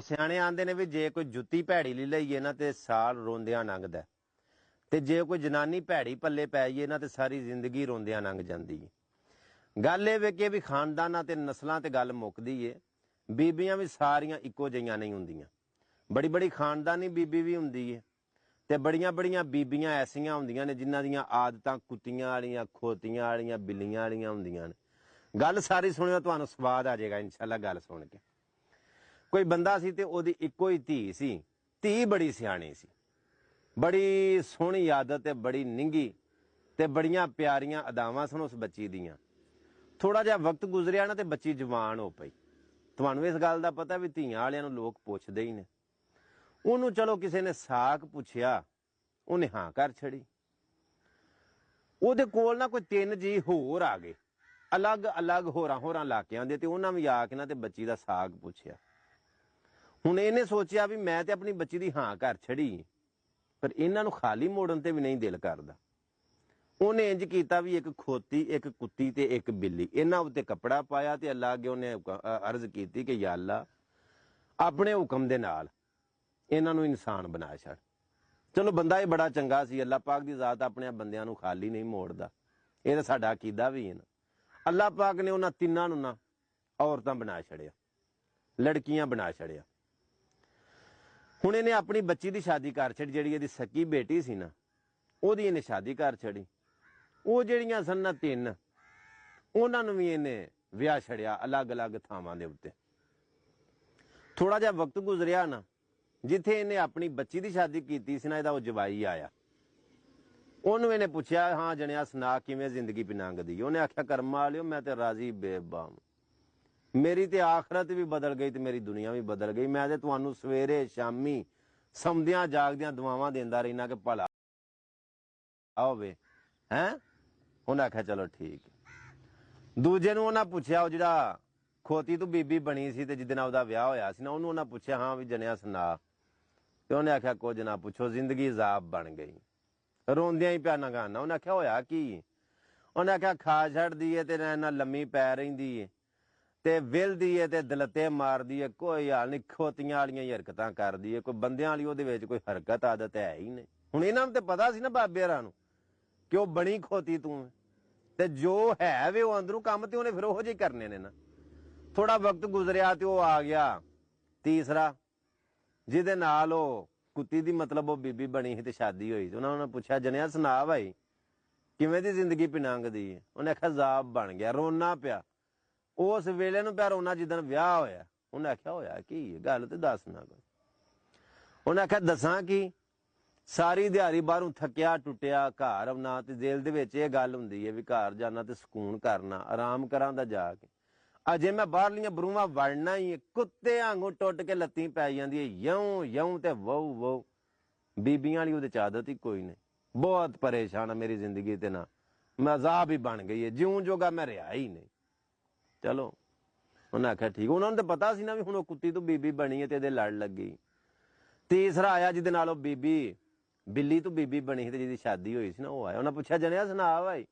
ਸਿਆਣੇ ਆਂਦੇ ਨੇ ਵੀ ਜੇ ਕੋਈ ਜੁੱਤੀ ਭੈੜੀ ਲਈ ਲਈਏ ਨਾ ਤੇ ਸਾਲ ਰੋਂਦਿਆਂ ਲੰਘਦਾ। ਤੇ ਜੇ ਕੋਈ ਜਨਾਨੀ ਭੈੜੀ ਪੱਲੇ ਪੈ ਜਾਈਏ ਨਾ ਤੇ ਸਾਰੀ ਜ਼ਿੰਦਗੀ ਰੋਂਦਿਆਂ ਲੰਘ ਜਾਂਦੀ ਹੈ ਗੱਲ ਇਹ ਵੇ ਕਿ ਵੀ ਖਾਨਦਾਨਾਂ ਤੇ ਨਸਲਾਂ ਤੇ ਗੱਲ ਮੁੱਕਦੀ ਏ। ਬੀਬੀਆਂ ਵੀ ਸਾਰੀਆਂ ਇੱਕੋ ਜਿਹੀਆਂ ਨਹੀਂ ਹੁੰਦੀਆਂ। ਬੜੀ ਬੜੀ ਖਾਨਦਾਨੀ ਬੀਬੀ ਵੀ ਹੁੰਦੀ ਏ। ਤੇ ਬੜੀਆਂ ਬੜੀਆਂ ਬੀਬੀਆਂ ਐਸੀਆਂ ਹੁੰਦੀਆਂ ਨੇ ਜਿਨ੍ਹਾਂ ਦੀਆਂ ਆਦਤਾਂ ਕੁੱਤੀਆਂ ਵਾਲੀਆਂ, ਖੋਤੀਆਂ ਵਾਲੀਆਂ, ਬਿੱਲੀਆਂ ਵਾਲੀਆਂ ਹੁੰਦੀਆਂ ਨੇ। ਗੱਲ ਸਾਰੀ ਸੁਣਿਓ, ਤੁਹਾਨੂੰ ਸਵਾਦ ਆ ਜਾਏਗਾ, ਇਨਸ਼ਾਅੱਲਾ ਗੱਲ ਸੁਣ ਕੇ। ਕੋਈ ਬੰਦਾ ਸੀ ਤੇ ਉਹਦੀ ਇੱਕੋ ਹੀ ਧੀ ਸੀ, ਧੀ ਬੜੀ ਸਿਆਣੀ ਸੀ। ਬੜੀ ਸੋਹਣੀ ਆਦਤ ਤੇ ਬੜੀ ਨਿੰਗੀ ਤੇ ਬੜੀਆਂ ਪਿਆਰੀਆਂ ਅਦਾਵਾਂ ਸਨ ਉਸ ਬੱਚੀ ਦੀਆਂ। ਥੋੜਾ ਜਿਹਾ ਵਕਤ ਗੁਜ਼ਰਿਆ ਨਾ ਤੇ ਬੱਚੀ ਜਵਾਨ ਹੋ ਪਈ। ਤੁਹਾਨੂੰ ਇਸ ਗੱਲ ਦਾ ਪਤਾ ਵੀ ਧੀਆਂ ਵਾਲਿਆਂ ਨੂੰ ਲੋਕ ਪੁੱਛਦੇ ਹੀ ਨੇ। ਉਹਨੂੰ ਚਲੋ ਕਿਸੇ ਨੇ ਸਾਖ ਪੁੱਛਿਆ, ਉਹਨੇ ਹਾਂ ਕਰ ਛੜੀ ਉਹਦੇ ਕੋਲ ਨਾ ਕੋਈ ਤਿੰਨ ਜੀ ਹੋਰ ਆ ਗਏ। ਅਲੱਗ-ਅਲੱਗ ਹੋਰਾਂ ਹੋਰਾਂ ਇਲਾਕਿਆਂ ਦੇ ਤੇ ਉਹਨਾਂ ਵੀ ਆ ਕੇ ਨਾ ਤੇ ਬੱਚੀ ਦਾ ਸਾਗ ਪੁੱਛਿਆ। ਹੁਣ ਇਹਨੇ ਸੋਚਿਆ ਵੀ ਮੈਂ ਤੇ ਆਪਣੀ ਬੱਚੀ ਦੀ ਹਾਂ ਕਰ ਛੜੀ। ਪਰ ਇਹਨਾਂ ਨੂੰ ਖਾਲੀ ਮੋੜਨ ਤੇ ਵੀ ਨਹੀਂ ਦਿਲ ਕਰਦਾ। ਉਹਨੇ ਇੰਜ ਕੀਤਾ ਵੀ ਇੱਕ ਖੋਤੀ, ਇੱਕ ਕੁੱਤੀ ਤੇ ਇੱਕ ਬਿੱਲੀ। ਇਹਨਾਂ ਉੱਤੇ ਕੱਪੜਾ ਪਾਇਆ ਤੇ ਅੱਲਾ ਅੱਗੇ ਉਹਨੇ ਅਰਜ਼ ਕੀਤੀ ਕਿ ਯਾ ਅੱਲਾ, ਆਪਣੇ ਹੁਕਮ ਦੇ ਨਾਲ ਇਹਨਾਂ ਨੂੰ ਇਨਸਾਨ ਬਣਾ ਛੱਡ। ਚਲੋ ਬੰਦਾ ਇਹ ਬੜਾ ਚੰਗਾ ਸੀ, ਅੱਲਾ ਪਾਕ ਦੀ ਜ਼ਾਤ ਆਪਣੇ ਬੰਦਿਆਂ ਨੂੰ ਖਾਲੀ ਨਹੀਂ ਮੋੜਦਾ। ਇਹ ਤਾਂ ਸਾਡਾ ਅਕੀਦਾ ਵੀ ਹੈ ਨਾ। ਅੱਲਾ ਪਾਕ ਨੇ ਉਹਨਾਂ ਤਿੰਨਾਂ ਨੂੰ ਨਾ ਔਰਤਾਂ ਬਣਾ ਛੜਿਆ ਲੜਕੀਆਂ ਬਣਾ ਛੜਿਆ ਹੁਣ ਇਹਨੇ ਆਪਣੀ ਬੱਚੀ ਦੀ ਸ਼ਾਦੀ ਕਰ ਛੜੀ ਜਿਹੜੀ ਇਹਦੀ ਸਕੀ ਬੇਟੀ ਸੀ ਨਾ, ਉਹਦੀ ਇਹਨੇ ਸ਼ਾਦੀ ਕਰ ਛੜੀ ਉਹ ਜਿਹੜੀਆਂ ਸਨ ਨਾ ਤਿੰਨ, ਉਹਨਾਂ ਨੂੰ ਵੀ ਇਹਨੇ ਵਿਆਹ ਛੜਿਆ ਅਲੱਗ-ਅਲੱਗ ਥਾਵਾਂ ਦੇ ਉੱਤੇ। ਥੋੜਾ ਜਿਹਾ ਵਕਤ ਗੁਜ਼ਰਿਆ ਨਾ, ਜਿੱਥੇ ਇਹਨੇ ਆਪਣੀ ਬੱਚੀ ਦੀ ਸ਼ਾਦੀ ਕੀਤੀ ਸੀ ਨਾ, ਇਹਦਾ ਉਹ ਜਵਾਈ ਆਇਆ। ਉਹਨੂੰ ਇਹਨੇ ਪੁੱਛਿਆ, ਹਾਂ ਜਣਿਆ, ਸੁਣਾ ਕਿਵੇਂ ਜ਼ਿੰਦਗੀ ਪਿਨੰਗਦੀ ਉਹਨੇ ਆਖਿਆ, ਕਰਮਾ ਵਾਲਿਓ, ਮੈਂ ਤੇ ਰਾਜ਼ੀ ਬੇਬਾਮ। ਮੇਰੀ ਤੇ ਆਖਰਤ ਵੀ ਬਦਲ ਗਈ ਤੇ ਮੇਰੀ ਦੁਨੀਆ ਵੀ ਬਦਲ ਗਈ। ਮੈਂ ਤੇ ਤੁਹਾਨੂੰ ਸਵੇਰੇ, ਸ਼ਾਮੀ ਸਮਦਿਆਂ ਜਾਗਦਿਆਂ ਦੁਆਵਾਂ ਦਿੰਦਾ ਰਹਿਣਾ ਕਿ ਭਲਾ ਹੋਵੇ। ਹੈ? ਉਹਨਾਂ ਆਖਿਆ ਚਲੋ ਠੀਕ। ਦੂਜੇ ਨੂੰ ਉਹਨਾਂ ਪੁੱਛਿਆ, ਉਹ ਜਿਹੜਾ ਖੋਤੀ ਤੋਂ ਬੀਬੀ ਬਣੀ ਸੀ ਤੇ ਜਿੱਦਣ ਉਹਦਾ ਵਿਆਹ ਹੋਇਆ ਸੀ ਨਾ, ਉਹਨੂੰ ਉਹਨਾਂ ਪੁੱਛਿਆ, ਹਾਂ ਵੀ ਜਨਿਆ ਸੁਣਾ। ਤੇ ਉਹਨੇ ਆਖਿਆ, ਕੁਝ ਨਾ ਪੁੱਛੋ, ਜ਼ਿੰਦਗੀ ਜ਼ਾਬ ਬਣ ਗਈ। ਰੋਂਦਿਆਂ ਹੀ ਪਿਆ ਨਾ ਗਾਣਾ ਉਹਨੇ ਆਖਿਆ, ਹੋਇਆ ਕੀ? ਉਹਨੇ ਆਖਿਆ ਖਾ ਛੱਡਦੀ ਏ ਤੇ ਨਾ ਲੰਮੀ ਪੈ ਰਹਿੰਦੀ ਏ। ਤੇ ਵਿਲਦੀ ਏ ਤੇ ਦਲਤੇ ਮਾਰਦੀ ਏ, ਕੋਈ ਹਾਲ ਨਹੀਂ ਖੋਤੀਆਂ ਵਾਲੀਆਂ ਹੀ ਹਰਕਤਾਂ ਕਰਦੀ ਏ, ਕੋਈ ਬੰਦਿਆਂ ਵਾਲੀ ਉਹਦੇ ਵਿੱਚ ਕੋਈ ਹਰਕਤ, ਆਦਤ ਹੈ ਹੀ ਨਹੀਂ। ਹੁਣ ਇਹਨਾਂ ਨੂੰ ਤੇ ਪਤਾ ਸੀ ਨਾ ਬਾਬੇ ਹਰਾਂ ਨੂੰ ਕਿ ਉਹ ਬਣੀ ਖੋਤੀ ਤੂੰ ਤੇ ਜੋ ਹੈ ਵੇ ਉਹ ਅੰਦਰੋਂ ਕੰਮ ਤੇ ਉਹਨੇ ਫਿਰ ਉਹੋ ਜਿਹੇ ਕਰਨੇ ਨੇ ਨਾ। ਥੋੜਾ ਵਕਤ ਗੁਜ਼ਰਿਆ ਤੇ ਉਹ ਆ ਗਿਆ, ਤੀਸਰਾ, ਜਿਹਦੇ ਨਾਲ ਉਹ ਕੁੱਤੀ ਦੀ ਮਤਲਬ ਉਹ ਬੀਬੀ ਬਣੀ ਸੀ ਤੇ ਸ਼ਾਦੀ ਹੋਈ ਤੇ ਉਹਨਾਂ ਨੇ ਪੁੱਛਿਆ ਜਨਿਆ ਸੁਣਾ ਭਾਈ, ਕਿਵੇਂ ਦੀ ਜ਼ਿੰਦਗੀ ਪਿਨੰਗਦੀ ਹੈ ਉਹਨੇ ਆਖਿਆ ਜ਼ਾਬ ਬਣ ਗਿਆ ਰੋਣਾ ਪਿਆ। ਉਸ ਵੇਲੇ ਨੂੰ ਪਿਆ ਰੋਣਾ ਜਿੱਦਣ ਵਿਆਹ ਹੋਇਆ, ਉਹਨੇ ਆਖਿਆ ਹੋਇਆ ਕੀ ਗੱਲ ਤੇ ਦੱਸ ਨਾ ਕੋਈ। ਉਹਨੇ ਆਖਿਆ, ਦੱਸਾਂ ਕੀ? ਸਾਰੀ ਦਿਹਾੜੀ ਬਾਹਰੋਂ ਥੱਕਿਆ, ਟੁੱਟਿਆ, ਘਰ ਆਉਣਾ ਤੇ ਦਿਲ ਦੇ ਵਿੱਚ ਇਹ ਗੱਲ ਹੁੰਦੀ ਹੈ ਵੀ ਘਰ ਜਾਣਾ ਤੇ ਸਕੂਨ ਕਰਨਾ, ਆਰਾਮ ਕਰਾਂ ਦਾ ਜਾ ਕੇ। ਅਜੇ ਮੈਂ ਬਾਹਰਲੀਆਂ ਬਰੂਹਾਂ ਵੜਨਾ ਹੀ ਕੁੱਤੇ ਵਾਂਗੂ ਟੁੱਟ ਕੇ ਲੱਤੀ ਪੈ ਜਾਂਦੀ ਹੈ, ਯਉ ਯਉ ਤੇ ਵਉ ਵਉ ਬੀਬੀਆਂ ਵਾਲੀ ਉਹਦੇ ਚ ਆਦਤ ਹੀ ਕੋਈ ਨਹੀਂ। ਬਹੁਤ ਪਰੇਸ਼ਾਨ ਆ ਮੇਰੀ ਜ਼ਿੰਦਗੀ ਤੇ ਨਾ। ਮੈਂ ਅਜ਼ਾਬ ਹੀ ਬਣ ਗਈ ਹੈ, ਜਿਉਂ ਜੋਗਾ ਮੈਂ ਰਿਹਾ ਹੀ ਨਹੀਂ। ਚਲੋ। ਉਹਨਾਂ ਆਖਿਆ, ਠੀਕ ਉਹਨਾਂ ਨੂੰ ਤਾਂ ਪਤਾ ਸੀ ਨਾ ਵੀ ਹੁਣ ਉਹ ਕੁੱਤੀ ਤੋਂ ਬੀਬੀ ਬਣੀ ਹੈ ਤੇ ਇਹਦੇ ਲੜ ਲੱਗੀ। ਤੀਸਰਾ ਆਇਆ ਜਿਹਦੇ ਨਾਲ ਉਹ ਬੀਬੀ, ਬਿੱਲੀ ਤੋਂ ਬੀਬੀ ਬਣੀ ਸੀ ਤੇ ਜਿਹਦੀ ਸ਼ਾਦੀ ਹੋਈ ਸੀ ਨਾ, ਉਹ ਆਇਆ। ਉਹਨਾਂ ਪੁੱਛਿਆ, ਜਣਿਆ ਸੁਣਾ ਭਾਈ,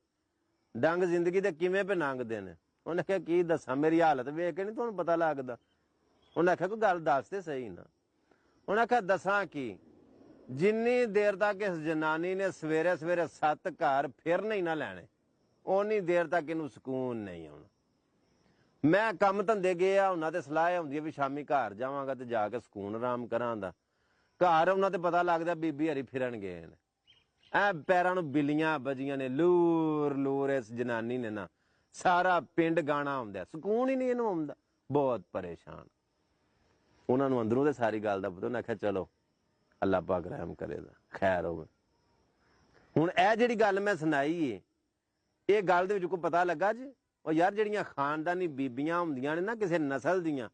ਡੰਗ ਜ਼ਿੰਦਗੀ ਦੇ ਕਿਵੇਂ ਪਨੰਗਦੇ ਨੇ? ਉਹਨੇ ਕਿਹਾ, ਕੀ ਦੱਸਾਂ, ਮੇਰੀ ਹਾਲਤ ਵੇਖ ਕੇ ਨਹੀਂ ਤੁਹਾਨੂੰ ਪਤਾ ਲੱਗਦਾ। ਉਹਨੇ ਆਖਿਆ, ਕੋਈ ਗੱਲ ਦੱਸ ਤੇ ਸਹੀ ਨਾ। ਉਹਨੇ ਆਖਿਆ, ਦੱਸਾਂ ਕੀ? ਜਿੰਨੀ ਦੇਰ ਤੱਕ ਇਸ ਜਨਾਨੀ ਨੇ ਸਵੇਰੇ ਸਵੇਰੇ ਸੱਤ ਘਰ ਫਿਰ ਨਹੀਂ ਨਾ ਲੈਣੇ, ਓਨੀ ਦੇਰ ਤੱਕ ਇਹਨੂੰ ਸਕੂਨ ਨਹੀਂ ਆਉਣਾ। ਮੈਂ ਕੰਮ ਧੰਦੇ ਗਿਆ ਉਹਨਾਂ ਤੇ ਸਲਾਹ ਹੁੰਦੀ ਹੈ ਵੀ ਸ਼ਾਮੀ ਘਰ ਜਾਵਾਂਗਾ ਤੇ ਜਾ ਕੇ ਸਕੂਨ ਆਰਾਮ ਕਰਾਂਦਾ ਘਰ ਉਹਨਾਂ ਤੇ ਪਤਾ ਲੱਗਦਾ ਬੀਬੀ ਹਰੀ ਫਿਰਨ ਗਏ ਨੇ। ਐ ਪੈਰਾਂ ਨੂੰ ਬਿੱਲੀਆਂ ਵੱਜੀਆਂ ਨੇ, ਲੂਰ ਲੂਰ ਇਸ ਜਨਾਨੀ ਨੇ ਨਾ। ਸਾਰਾ ਪਿੰਡ ਗਾਣਾ ਆਉਂਦਾ, ਸਕੂਨ ਹੀ ਨਹੀਂ ਇਹਨੂੰ ਆਉਂਦਾ। ਬਹੁਤ ਪਰੇਸ਼ਾਨ। ਉਹਨਾਂ ਨੂੰ ਅੰਦਰੋਂ ਤੇ ਸਾਰੀ ਗੱਲ ਦਾ ਪਤਾ, ਉਹਨਾਂ ਆਖਿਆ, ਚਲੋ ਅੱਲਾਹ ਪਾਕ ਰਹਿਮ ਕਰੇਗਾ ਖੈਰ ਹੋਵੇ। ਹੁਣ ਇਹ ਜਿਹੜੀ ਗੱਲ ਮੈਂ ਸੁਣਾਈ ਏ, ਇਹ ਗੱਲ ਦੇ ਵਿੱਚ ਕੋਈ ਪਤਾ ਲੱਗਾ ਜੀ? ਉਹ ਯਾਰ ਜਿਹੜੀਆਂ ਖਾਨਦਾਨੀ ਬੀਬੀਆਂ ਹੁੰਦੀਆਂ ਨੇ ਨਾ ਕਿਸੇ ਨਸਲ ਦੀਆਂ,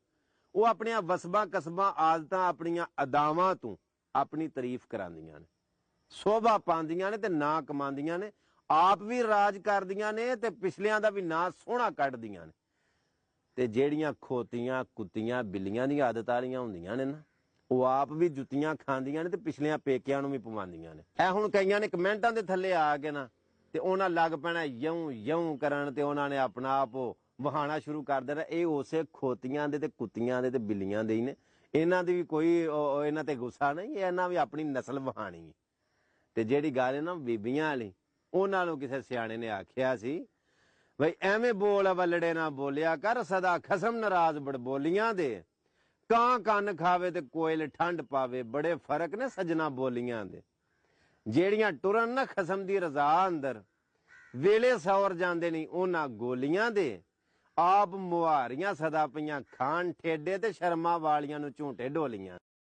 ਉਹ ਆਪਣੀਆਂ ਵਸਬਾਂ ਕਸਬਾਂ ਆਦਤਾਂ ਆਪਣੀਆਂ ਅਦਾਵਾਂ ਤੋਂ ਆਪਣੀ ਤਾਰੀਫ ਕਰਾਉਂਦੀਆਂ ਨੇ। ਸੋਭਾ ਪਾਉਂਦੀਆਂ ਨੇ ਤੇ ਨਾਂ ਕਮਾਉਂਦੀਆਂ ਨੇ, ਆਪ ਵੀ ਰਾਜ ਕਰਦੀਆਂ ਨੇ ਤੇ ਪਿਛਲਿਆਂ ਦਾ ਵੀ ਨਾਂ ਸੋਹਣਾ ਕੱਢਦੀਆਂ ਨੇ। ਤੇ ਜਿਹੜੀਆਂ ਖੋਤੀਆਂ, ਕੁੱਤੀਆਂ, ਬਿੱਲੀਆਂ ਦੀਆਂ ਆਦਤਾਂ ਵਾਲੀਆਂ ਹੁੰਦੀਆਂ ਨੇ ਨਾ, ਉਹ ਆਪ ਵੀ ਜੁੱਤੀਆਂ ਖਾਂਦੀਆਂ ਨੇ ਤੇ ਪਿਛਲਿਆਂ ਪੇਕਿਆਂ ਨੂੰ ਵੀ ਪਵਾਉਂਦੀਆਂ ਨੇ। ਇਹ ਹੁਣ ਕਈਆਂ ਨੇ ਕਮੈਂਟਾਂ ਦੇ ਥੱਲੇ ਆ ਕੇ ਨਾ ਤੇ ਉਹਨਾਂ ਲੱਗ ਪੈਣਾ ਯਉ ਯਉ ਕਰਨ ਤੇ ਉਹਨਾਂ ਨੇ ਆਪਣਾ ਆਪ ਵਹਾਣਾ ਸ਼ੁਰੂ ਕਰ ਦੇਣਾ। ਇਹ ਉਸੇ ਖੋਤੀਆਂ ਦੇ ਤੇ ਕੁੱਤੀਆਂ ਦੇ ਤੇ ਬਿੱਲੀਆਂ ਦੇ ਹੀ ਨੇ। ਇਹਨਾਂ ਦੀ ਵੀ ਕੋਈ ਇਹਨਾਂ ਤੇ ਗੁੱਸਾ ਨਹੀਂ ਇਹਨਾਂ ਵੀ ਆਪਣੀ ਨਸਲ ਵਹਾਣੀ ਤੇ ਜਿਹੜੀ ਗੱਲ ਹੈ ਨਾ ਬੀਬੀਆਂ ਵਾਲੀ, ਉਹਨਾਂ ਨੂੰ ਕਿਸੇ ਸਿਆਣੇ ਨੇ ਆਖਿਆ ਸੀ, ਬਈ ਐਵੇਂ ਬੋਲ ਵੱਲੜੇ ਨਾ ਬੋਲਿਆ ਕਰ, ਸਦਾ ਖਸਮ ਨਾਰਾਜ਼ ਬੜਬੋਲੀਆਂ ਦੇ। ਕਾਂ ਕੰਨ ਖਾਵੇ ਤੇ ਕੋਇਲ ਠੰਡ ਪਾਵੇ, ਬੜੇ ਫ਼ਰਕ ਨੇ ਸਜਣਾ ਬੋਲੀਆਂ ਦੇ। ਜਿਹੜੀਆਂ ਟੁਰਨ ਨਾ ਖਸਮ ਦੀ ਰਜ਼ਾ ਅੰਦਰ, ਵੇਲੇ ਸੌਰ ਜਾਂਦੇ ਨਹੀਂ ਉਹਨਾਂ ਗੋਲੀਆਂ ਦੇ। ਆਪ ਮੁਹਾਰੀਆਂ ਸਦਾ ਪਈਆਂ ਖਾਨ ਠੇਡੇ ਤੇ ਸ਼ਰਮਾ ਵਾਲੀਆਂ ਨੂੰ ਝੂਟੇ ਢੋਲੀਆਂ